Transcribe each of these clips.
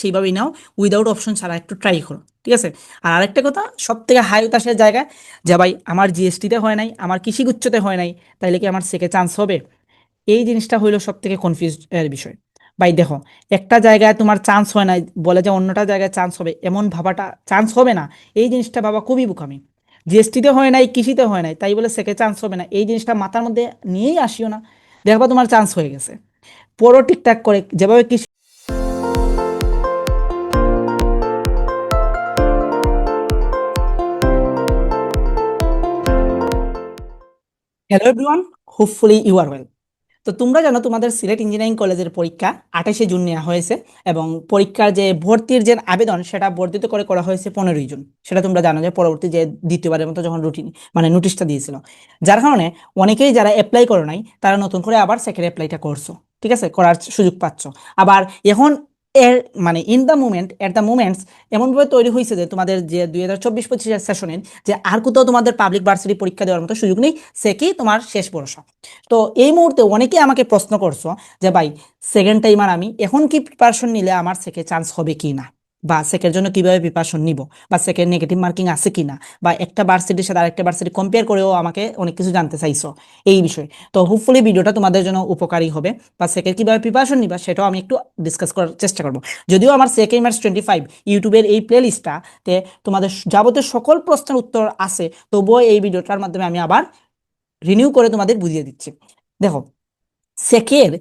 সেইভাবেই নাও without option ছাড়া একটু ট্রাই করো, ঠিক আছে? আর আরেকটা কথা সব থেকে হাই হতাশের জায়গা, যে ভাই আমার জিএসটিতে হয় নাই, আমার কৃষিগুচ্ছতে হয় নাই, তাইলে কি আমার সেকে চান্স হবে? এই জিনিসটা হইল সব থেকে কনফিউজ এর বিষয়। ভাই দেখো, একটা জায়গায় তোমার চান্স হয় না বলে যে অন্যটা জায়গায় চান্স হবে, এমন ভাবাটা চান্স হবে না, এই জিনিসটা ভাবা খুবই বোকামি। জিএসটিতে হয় নাই, কৃষিতে হয় নাই, তাই বলে সেকে চান্স হবে না, এই জিনিসটা মাথার মধ্যে নিয়েই আসিও না। দেখবা তোমার চান্স হয়ে গেছে। পরও ঠিকঠাক করে, যেভাবে কৃষি hello everyone hopefully you are well তো তোমরা জানো তোমাদের সিলেট ইঞ্জিনিয়ারিং কলেজের পরীক্ষা আঠাশে জুন নেওয়া হয়েছে এবং পরীক্ষার যে ভর্তির যে আবেদন সেটা বর্ধিত করে করা হয়েছে পনেরোই জুন। সেটা তোমরা জানো যে পরবর্তী যে দ্বিতীয়বারের মতো যখন রুটিন মানে নোটিশটা দিয়েছিল। যার কারণে অনেকেই যারা অ্যাপ্লাই করো নাই, তারা নতুন করে আবার সেকেন্ড অ্যাপ্লাইটা করছ। ঠিক আছে? করার সুযোগ পাচ্ছ। আবার এখন এর মানে in the moment at the moments এমনভাবে তৈরি হয়েছে যে তোমাদের যে দুই হাজার চব্বিশ পঁচিশের সেশনের যে আর কোথাও তোমাদের পাবলিক ভার্সিটি পরীক্ষা দেওয়ার মতো সুযোগ নেই, সে কি তোমার শেষ ভরসা? তো এই মুহূর্তে অনেকেই আমাকে প্রশ্ন করছ যে, ভাই সেকেন্ড টাইম আর আমি, এখন কি প্রিপারেশন নিলে আমার সেকে চান্স হবে কি না? বা সেকের জন্য কীভাবে প্রিপারেশন নিব? বা সেকেন্ড নেগেটিভ মার্কিং আছে কি না বা একটা ভার্সিটির সাথে আরেকটা ভার্সিটি কম্পেয়ার করেও আমাকে অনেক কিছু জানতে চাইছো এই বিষয়ে। তো হোপফুলি ভিডিওটা তোমাদের জন্য উপকারী হবে। বা সেকের কীভাবে প্রিপারেশন নিবা সেটাও আমি একটু ডিসকাস করার চেষ্টা করব। যদিও আমার সেকেন্ড মার্চ টোয়েন্টি ফাইভ ইউটিউবের এই প্লেলিস্টটাতে তোমাদের যাবতীয় সকল প্রশ্নের উত্তর আছে, তবুও এই ভিডিওটার মাধ্যমে আমি আবার রিনিউ করে তোমাদের বুঝিয়ে দিচ্ছি। দেখো সেকের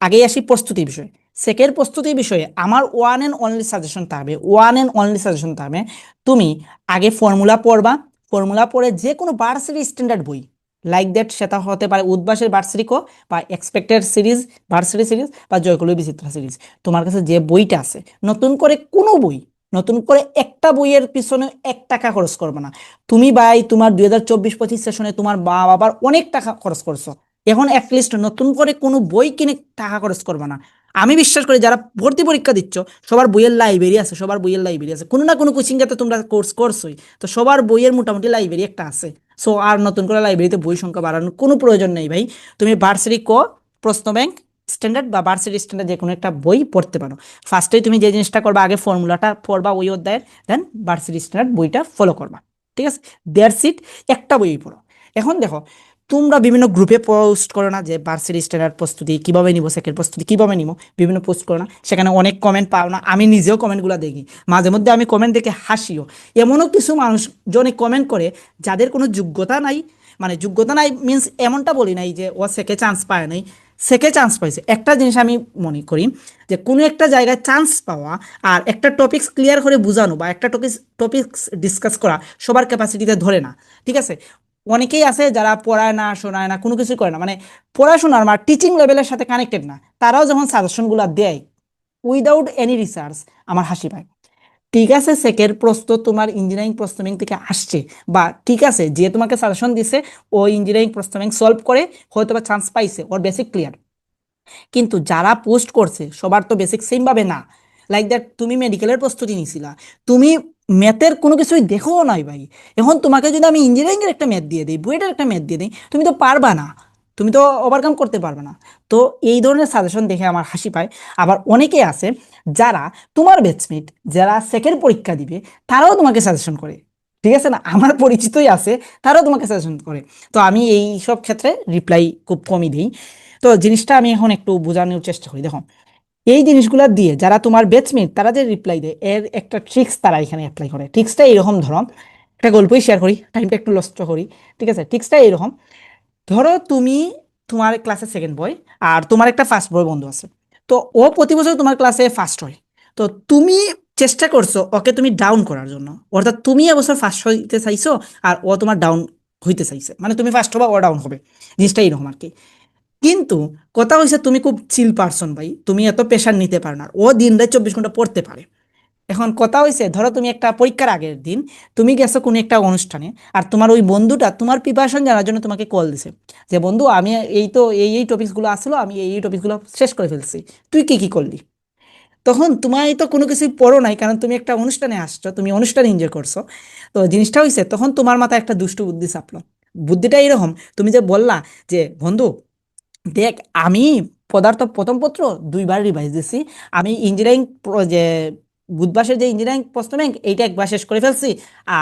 আগেই আসি প্রস্তুতির বিষয়ে। সেকের প্রস্তুতির বিষয়ে আমার ওয়ান অ্যান্ড অনলি সাজেশন থাকবে ওয়ান অ্যান্ড অনলি সাজেশন থাকবে, তুমি আগে ফর্মুলা পড়বা ফর্মুলা পড়ে যে কোনো ভার্সিটি স্ট্যান্ডার্ড বই লাইক দ্যাট সেটা হতে পারে উদ্বাসের কো বা এক্সপেক্টেড সিরিজ ভার্সিটি সিরিজ বা জয়কুল বিচিত্রা সিরিজ তোমার কাছে যে বইটা আছে, নতুন করে কোনো বই, নতুন করে একটা বইয়ের পিছনে এক টাকা খরচ করবে না। তুমি ভাই তোমার দুই হাজার চব্বিশ পঁচিশ সেশনে তোমার মা বাবার অনেক টাকা খরচ করছ। এখন অ্যাটলিস্ট নতুন করে কোনো বই কিনে টাকা খরচ করবে না। আমি বিশ্বাস করি যারা ভর্তি পরীক্ষা দিচ্ছ, সবার বইয়ের লাইব্রেরি আছে, সবার বইয়ের লাইব্রেরি আছে। কোনো না কোনো কোচিংয়ে তোমরা কোর্স করছোই। তো সবার বইয়ের মোটামুটি লাইব্রেরি একটা আছে। সো আর নতুন করে লাইব্রেরিতে বই সংখ্যা বাড়ানোর কোনো প্রয়োজন নেই ভাই। তুমি ভার্সিটি ক, প্রশ্ন ব্যাংক স্ট্যান্ডার্ড বা ভার্সিটি স্ট্যান্ডার্ড যে কোনো একটা বই পড়তে পারো। ফার্স্টেই তুমি যে জিনিসটা করবা, আগে ফর্মুলাটা পড়বা ওই অধ্যায়ের দেন ভার্সিটি স্ট্যান্ডার্ড বইটা ফলো করবা। ঠিক আছে? দেড় সিট একটা বই পড়ো। এখন দেখো তোমরা বিভিন্ন গ্রুপে পোস্ট করো না যে ভার্সিটি স্ট্যান্ডার্ড প্রস্তুতি, কীভাবে নিব সেকেন্ড প্রস্তুতি, কীভাবে নিব, বিভিন্ন পোস্ট করো না। সেখানে অনেক কমেন্ট পাও না, আমি নিজেও কমেন্টগুলো দেখি। মাঝে মধ্যে আমি কমেন্ট দেখে হাসিও। এমনও কিছু মানুষ জনে কমেন্ট করে, যাদের কোনো যোগ্যতা নাই। মানে যোগ্যতা নাই মিন্স এমনটা বলি নাই যে ও সেকে চান্স পায় নাই। সেকে চান্স পাইছে। একটা জিনিস আমি মনে করি যে কোনো একটা জায়গায় চান্স পাওয়া আর একটা টপিক্স ক্লিয়ার করে বোঝানো বা একটা টপিক্স টপিক্স ডিসকাস করা সবার ক্যাপাসিটিতে ধরে না। ঠিক আছে? অনেকেই আছে যারা পড়ায় না, শোনায় না, কোনো কিছু করে না। মানে পড়াশোনার বা টিচিং লেভেলের সাথে কানেক্টেড না। তারাও যখন সাজেশনগুলো দেয় উইদাউট এনি রিসার্চ আমার হাসি পায়। ঠিক আছে, সেকের প্রশ্ন তোমার ইঞ্জিনিয়ারিং ব্যাংক থেকে আসছে, বা ঠিক আছে, যে তোমাকে সাজেশন দিছে, ও ইঞ্জিনিয়ারিং প্রশ্ন ব্যাংক সলভ করে হয়তো বা চান্স পাইছে, ওর বেসিক ক্লিয়ার কিন্তু যারা পোস্ট করছে, সবার তো বেসিক সেমভাবে না। লাইক দ্যাট তুমি মেডিকেলের প্রস্তুতি নিছিলা। তুমি ম্যাথের কোনো কিছুই দেখো নাই ভাই। এখন তোমাকে যদি আমি ইঞ্জিনিয়ারিংয়ের একটা ম্যাথ দিয়ে দিই বুয়েটের একটা ম্যাথ দিয়ে দিই, তুমি তো পারবা না। তুমি তো ওভারকাম করতে পারবে না। তো এই ধরনের সাজেশন দেখে আমার হাসি পায়। আবার অনেকে আছে যারা তোমার ব্যাচমেট যারা সেকেন্ড পরীক্ষা দিবে, তারাও তোমাকে সাজেশন করে। ঠিক আছে না? আমার পরিচিতই আছে, তারাও তোমাকে সাজেশন করে। তো আমি এই সব ক্ষেত্রে রিপ্লাই খুব কমই দিই। তো জিনিসটা আমি এখন একটু বোঝানোর চেষ্টা করি। দেখো এই জিনিসগুলো দিয়ে যারা তোমার ব্যাচমেট তারা যে রিপ্লাই দেয়, এর একটা ট্রিক্স তারা এখানে অ্যাপ্লাই করে। ট্রিক্সটা এইরকম ধরো, একটা গল্পই শেয়ার করি টাইমটা একটু নষ্ট করি, ঠিক আছে? ট্রিক্সটা এইরকম ধরো তুমি তোমার ক্লাসে সেকেন্ড বয় আর তোমার একটা ফার্স্ট বয় বন্ধু আছে। তো ও প্রতি বছর তোমার ক্লাসে ফার্স্ট হয়। তো তুমি চেষ্টা করছ ওকে তুমি ডাউন করার জন্য। অর্থাৎ তুমি এবছর ফার্স্ট হইতে চাইছো আর ও তোমার ডাউন হইতে চাইছে। মানে তুমি ফার্স্ট হবা, ও ডাউন হবে। জিনিসটা এইরকম আর কি। কিন্তু কথা হয়েছে তুমি খুব চিল পারসন ভাই, তুমি এত প্রেশার নিতে পারো না ও দিন রাত চব্বিশ ঘণ্টা পড়তে পারে। এখন কথা হয়েছে ধরো তুমি একটা পরীক্ষার আগের দিন, তুমি গেছো কোনো একটা অনুষ্ঠানে আর তোমার ওই বন্ধুটা তোমার প্রিপারেশন জানার জন্য তোমাকে কল দিছে যে, বন্ধু, আমি এই তো এই এই টপিকসগুলো আসলো, আমি এই এই টপিকসগুলো শেষ করে ফেলছি, তুই কি কি করলি? তখন তোমায় তো কোনো কিছুই পড়ো নাই, কারণ তুমি একটা অনুষ্ঠানে আসছো, তুমি অনুষ্ঠান এনজয় করছ। তো জিনিসটা হয়েছে তখন তোমার মাথায় একটা দুষ্টু বুদ্ধি চাপলো। বুদ্ধিটা এরকম, তুমি যে বললা যে, বন্ধু দেখ, আমি পদার্থ প্রথম পত্র দুইবার রিভাইজ দিছি। আমি ইঞ্জিনিয়ারিং যে বুধবাসের যে ইঞ্জিনিয়ারিং প্রশ্ন ব্যাংক এইটা একবার শেষ করে ফেলছি।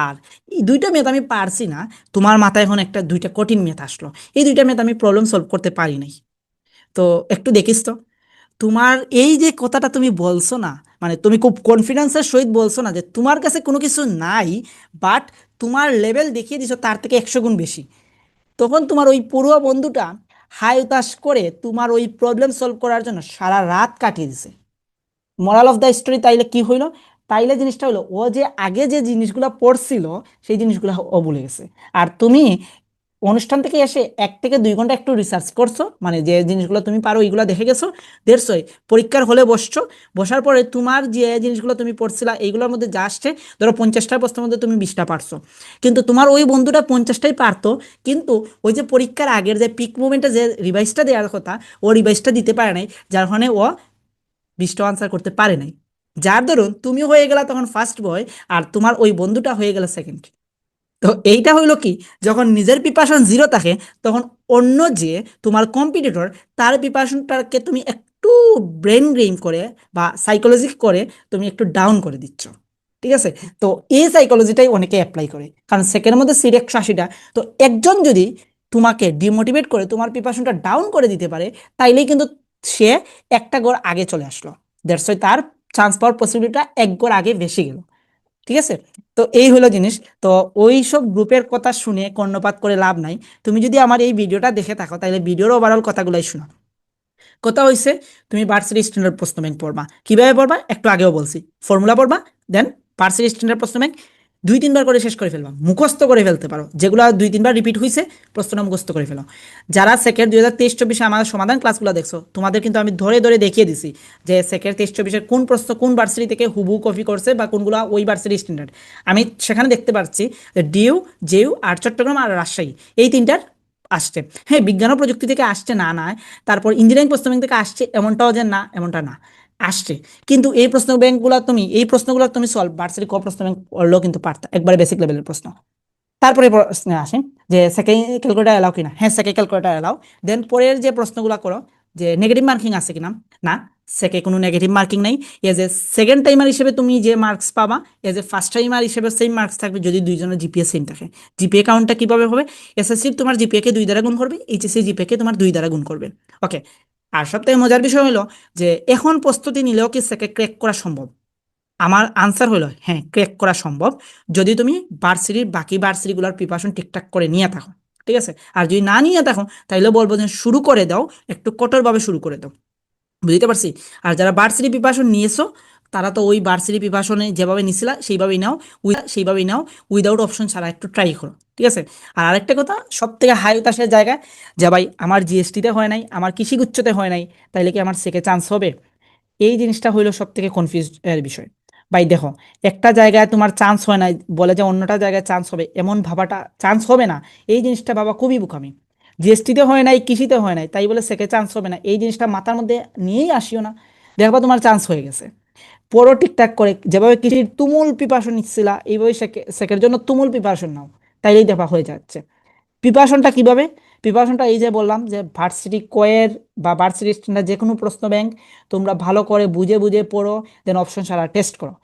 আর এই দুইটা মেথ আমি পারছি না, তোমার মাথায় এখন একটা, দুইটা কঠিন মেথ আসলো। এই দুইটা মেথ আমি প্রবলেম সলভ করতে পারি নাই। তো একটু দেখিস তো, তোমার এই যে কথাটা তুমি বলছো না মানে তুমি খুব কনফিডেন্সের সহিত বলছো না যে তোমার কাছে কোনো কিছু নাই বাট তোমার লেভেল দেখিয়ে দিছো তার থেকে একশো গুণ বেশি। তখন তোমার ওই পড়ুয়া বন্ধুটা হাই উতাস করে তোমার ওই প্রবলেম সলভ করার জন্য সারা রাত কাটিয়ে দিছে। মোরাল অফ দ্য স্টোরি তাইলে কি হইল? তাইলে জিনিসটা হলো ও যে আগে যে জিনিসগুলো পড়ছিল, সেই জিনিসগুলো ও ভুলে গেছে। আর তুমি অনুষ্ঠান থেকে এসে এক থেকে দুই ঘণ্টা একটু রিসার্চ করছ মানে যে জিনিসগুলো তুমি পারো ওইগুলো দেখে গেছো দেড়শোই পরীক্ষার হলে বসছো, বসার পরে তোমার যে জিনিসগুলো তুমি পড়ছিলা এইগুলোর মধ্যে যা আসছে, ধরো পঞ্চাশটা প্রশ্নের মধ্যে তুমি বিশটা পারছ। কিন্তু তোমার ওই বন্ধুটা পঞ্চাশটাই পারতো, কিন্তু ওই যে পরীক্ষার আগের যে পিক মুভমেন্টে যে রিভাইসটা দেওয়ার কথা, ও রিভাইসটা দিতে পারে নাই, যার ফলে ও বিশটা আনসার করতে পারে নাই। যার দরুন তুমি হয়ে গেলা তখন ফার্স্ট বয় আর তোমার ওই বন্ধুটা হয়ে গেল সেকেন্ড তো এইটা হইল কি? যখন নিজের প্রিপারেশন জিরো থাকে, তখন অন্য যে তোমার কম্পিটিটর তার প্রিপারেশনটাকে তুমি একটু ব্রেন গেম করে বা সাইকোলজি করে তুমি একটু ডাউন করে দিচ্ছ। ঠিক আছে? তো এই সাইকোলজিটাই অনেকে অ্যাপ্লাই করে। কারণ সেকেন্ডের মধ্যে সিট একশো আশিটা। তো একজন যদি তোমাকে ডিমোটিভেট করে, তোমার প্রিপারেশনটা ডাউন করে দিতে পারে, তাইলেই কিন্তু সে একটা গড় আগে চলে আসলো। ওয়াই তার চান্স পাওয়ার পসিবিলিটিটা এক গড় আগে বেশি গেল। ঠিক আছে? তো এই হলো জিনিস। তো ওই সব গ্রুপের কথা শুনে কর্ণপাত করে লাভ নাই। তুমি যদি আমার এই ভিডিওটা দেখে থাকো, তাহলে ভিডিওর ওভারঅল কথাগুলাই শোনো। কথা হয়েছে তুমি ভার্সিটি স্ট্যান্ডার্ড প্রশ্ন ব্যাংক পড়বা। কীভাবে পড়বা? একটু আগেও বলছি। ফর্মুলা পড়বা দেন ভার্সিটি স্ট্যান্ডার্ড প্রশ্ন ব্যাংক দুই তিনবার করে শেষ করে ফেলবা। মুখস্থ করে ফেলতে পারো। যেগুলো দুই তিনবার রিপিট হয়েছে প্রশ্নটা মুখস্থ করে ফেলো। যারা সেকেন্ড দুই হাজার তেইশ চব্বিশে আমাদের সমাধান ক্লাসগুলো দেখছ, তোমাদের কিন্তু আমি ধরে ধরে দেখিয়ে দিছি যে সেকেন্ড তেইশ চব্বিশের কোন প্রশ্ন কোন ভার্সিটি থেকে হুবু কপি করছে বা কোনগুলো ওই ভার্সিটি স্ট্যান্ডার্ড আমি সেখানে দেখতে পাচ্ছি ডিউ জেইউ আর চট্টগ্রাম আর রাজশাহী এই তিনটার আসছে। হ্যাঁ বিজ্ঞান ও প্রযুক্তি থেকে আসছে না না। তারপর ইঞ্জিনিয়ারিং প্রশ্ন থেকে আসছে, এমনটাও যে না, এমনটা না। আসছে। কিন্তু এই প্রশ্ন ব্যাংকগুলো তুমি, এই প্রশ্নগুলো তুমি সলভ ভার্সিটি ক প্রশ্ন ব্যাংক পড়লেও কিন্তু পারতা, একবারে বেসিক লেভেলের প্রশ্ন। তারপরে প্রশ্নে আসে, যে সেকেন্ড ক্যালকুলেটার এলাও কিনা? হ্যাঁ সেকেন্ড ক্যালকুলেটার এলাও দেন পরের যে প্রশ্নগুলো করো, যে নেগেটিভ মার্কিং আছে কিনা? না সেকে কোনো নেগেটিভ মার্কিং নাই। এজ এ সেকেন্ড টাইমার হিসেবে তুমি যে মার্কস পাবা এজ এ ফার্স্ট টাইমার হিসেবে সেম মার্কস থাকবে যদি দুইজনের জিপিএ সেম থাকে। জিপিএ কাউন্টটা কীভাবে হবে? এসএসসির তোমার জিপিএকে দুই দ্বারা গুণ করবে এইচএসসি জিপিএকে তোমার দুই দ্বারা গুণ করবে। ওকে আর সবথেকে মজার বিষয় হলো যে এখন প্রস্তুতি নিলেও কি সেকে ক্র্যাক করা সম্ভব? আমার আনসার হলো হ্যাঁ ক্র্যাক করা সম্ভব। যদি তুমি ভার্সিটির বাকি ভার্সিটিগুলোর প্রিপারেশন ঠিকঠাক করে নিয়ে থাকো, ঠিক আছে? আর যদি না নিয়ে থাকো তাহলে বলব যে শুরু করে দাও, একটু কঠোরভাবে শুরু করে দাও। বুঝতে পারছি? আর যারা ভার্সিটি প্রিপারেশন নিয়েছো, তারা তো ওই ভার্সিটি প্রিপারেশনে যেভাবে নিছিলা, সেইভাবেই নাও সেইভাবেই নাও। উইদাউট অপশন ছাড়া একটু ট্রাই করো। ঠিক আছে? আর আরেকটা কথা সব থেকে হাই উতাসের জায়গায় যে ভাই আমার জিএসটিতে হয় নাই, আমার কৃষি গুচ্ছতে হয় নাই, তাইলে কি আমার সেকে চান্স হবে? এই জিনিসটা হইল সব থেকে কনফিউজ এর বিষয়। ভাই দেখো, একটা জায়গায় তোমার চান্স হয় না বলে যে অন্যটা জায়গায় চান্স হবে, এমন ভাবাটা চান্স হবে না। এই জিনিসটা বাবা খুবই বুকামি। জিএসটিতে হয় নাই, কৃষিতে হয় নাই, তাই বলে সেকে চান্স হবে না। এই জিনিসটা মাথার মধ্যে নিয়েই আসিও না। দেখবা তোমার চান্স হয়ে গেছে। পরও ঠিকঠাক করে, যেভাবে কৃষির তুমুল প্রিপারেশন নিচ্ছিলা, এইভাবে সেকে সেকের জন্য তুমুল প্রিপারেশন নাও। তাইলেই দেখা হয়ে যাচ্ছে। প্রিপারেশনটা কীভাবে? প্রিপারেশনটা এই যে বললাম যে ভার্সিটি কয়ের বা ভার্সিটি স্ট্যান্ডার্ড যে কোনো প্রশ্ন ব্যাংক তোমরা ভালো করে বুঝে বুঝে পড়ো দেন অপশন সারা টেস্ট করো।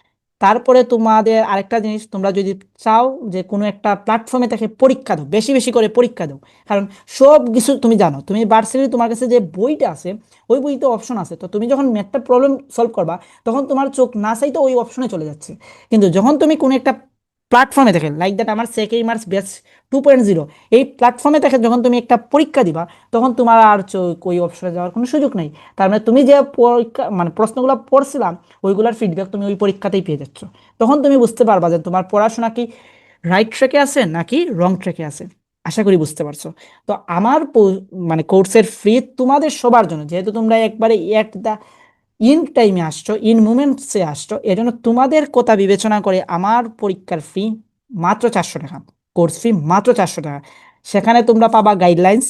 তারপরে তোমাদের আরেকটা জিনিস, তোমরা যদি চাও যে কোনো একটা প্ল্যাটফর্মে তাকে পরীক্ষা দাও, বেশি বেশি করে পরীক্ষা দাও। কারণ সব কিছু তুমি জানো, তুমি ভার্সিটি তোমার কাছে যে বইটা আছে, ওই বইতে অপশন আছে। তো তুমি যখন ম্যাথটা প্রবলেম সলভ করবা, তখন তোমার চোখ না চাইতে ওই অপশনে চলে যাচ্ছে। কিন্তু যখন তুমি কোনো একটা প্ল্যাটফর্মে দেখেন লাইক দ্যাট আমার second marks base two point zero এই প্ল্যাটফর্মে দেখে যখন তুমি একটা পরীক্ষা দিবা, তখন তোমার আর ওই অপশনে যাওয়ার কোনো সুযোগ নেই। তার মানে তুমি যে পরীক্ষা মানে প্রশ্নগুলো পড়ছিলাম, ওইগুলোর ফিডব্যাক তুমি ওই পরীক্ষাতেই পেয়ে যাচ্ছ। তখন তুমি বুঝতে পারবা যে তোমার পড়াশোনা কি রাইট ট্র্যাকে আছে নাকি রং ট্র্যাকে আছে। আশা করি বুঝতে পারছ। তো আমার মানে কোর্সের ফ্রি তোমাদের সবার জন্য, যেহেতু তোমরা একবারে এট দ্য ইন টাইমে আসছো ইন মুমেন্টসে আসছো, এজন্য তোমাদের কথা বিবেচনা করে আমার পরীক্ষার ফি মাত্র চারশো টাকা কোর্স ফি মাত্র চারশো টাকা। সেখানে তোমরা পাবা গাইডলাইন্স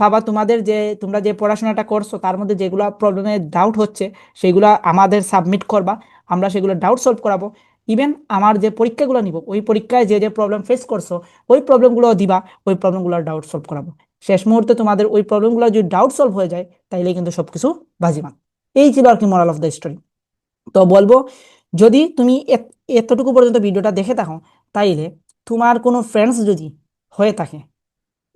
পাবা তোমাদের যে, তোমরা যে পড়াশোনাটা করছ, তার মধ্যে যেগুলো প্রবলেমে ডাউট হচ্ছে, সেগুলো আমাদের সাবমিট করবা, আমরা সেগুলো ডাউট সলভ করাবো। ইভেন আমার যে পরীক্ষাগুলো নিব, ওই পরীক্ষায় যে যে প্রবলেম ফেস করছ, ওই প্রবলেমগুলো দিবা, ওই প্রবলেমগুলোর ডাউট সলভ করাবো। শেষ মুহূর্তে তোমাদের ওই প্রবলেমগুলো যদি ডাউট সলভ হয়ে যায়, তাইলে কিন্তু সবকিছু বাজিমাত। এই ছিল আর কি মোরাল অফ দ্য স্টোরি তো বলব, যদি তুমি এত- এতটুকু পর্যন্ত ভিডিওটা দেখে থাকো, তাইলে তোমার কোনো ফ্রেন্ডস যদি হয়ে থাকে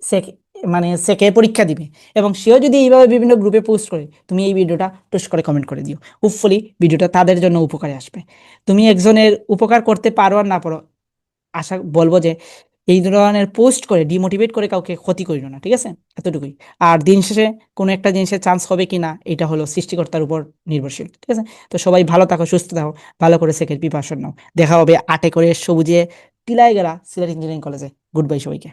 সেক মানে সেকে পরীক্ষা দিবে, এবং সেও যদি এইভাবে বিভিন্ন গ্রুপে পোস্ট করে, তুমি এই ভিডিওটা টুস করে কমেন্ট করে দিও। হোপফুলি ভিডিওটা তাদের জন্য উপকারে আসবে। তুমি একজনের উপকার করতে পারো আর না পারো, আশা, বলব যে এই ধরনের পোস্ট করে ডিমোটিভেট করে কাউকে ক্ষতি করিল না, ঠিক আছে? এতটুকুই। আর দিন শেষে কোনো একটা জিনিসের চান্স হবে কি না এটা হলো সৃষ্টিকর্তার উপর নির্ভরশীল, ঠিক আছে? তো সবাই ভালো থাকো, সুস্থ থাকো, ভালো করে সেকের প্রিপারেশন নাও। দেখা হবে আটে করে সবুজে টিলাই গেলা সিলেট ইঞ্জিনিয়ারিং কলেজে গুড বাই সবাইকে।